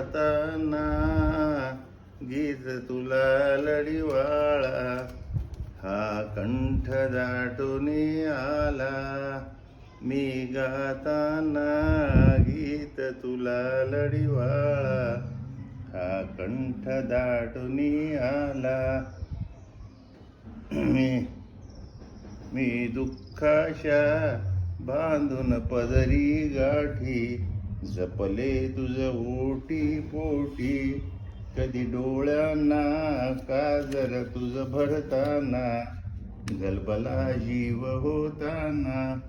जाताना गीत तुला लढीवाळा हा कंठ दाटून आला. मी गाताना गीत तुला लढीवाळा हा कंठ दाटून आला. मी मी दुःखाशा बांधून पदरी गाठी जपले तुझ ओटी पोटी कधी डोळ्यांना काजर तुझ भरताना गलबला जीव होताना.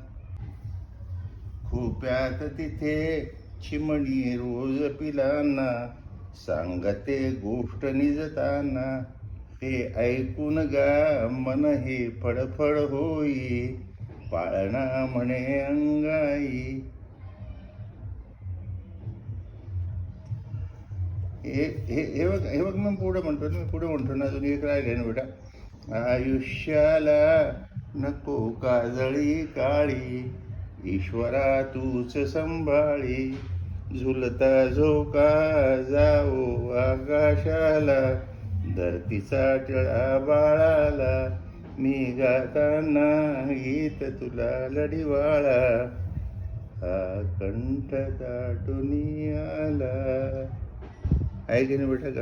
खूप्यात तिथे चिमणी रोज पिलाना सांगते गोष्ट निजताना. ते ऐकून गा मन हे फडफड होई पाळणा म्हणे अंगा हे हे हे बघ हे बघ मग पुढे म्हणतो मी पुढे म्हणतो ना अजून एक राहिले ना बेटा. आयुष्याला नको काजळी काळी ईश्वरा तूच संभाळी. झुलता झोका जाओ आकाशाला धरतीचा टिळा बाळाला. मी गाताना गीत तुला लढीवाळा. हा कंठ दाटून आला. आहे की नाही बेटा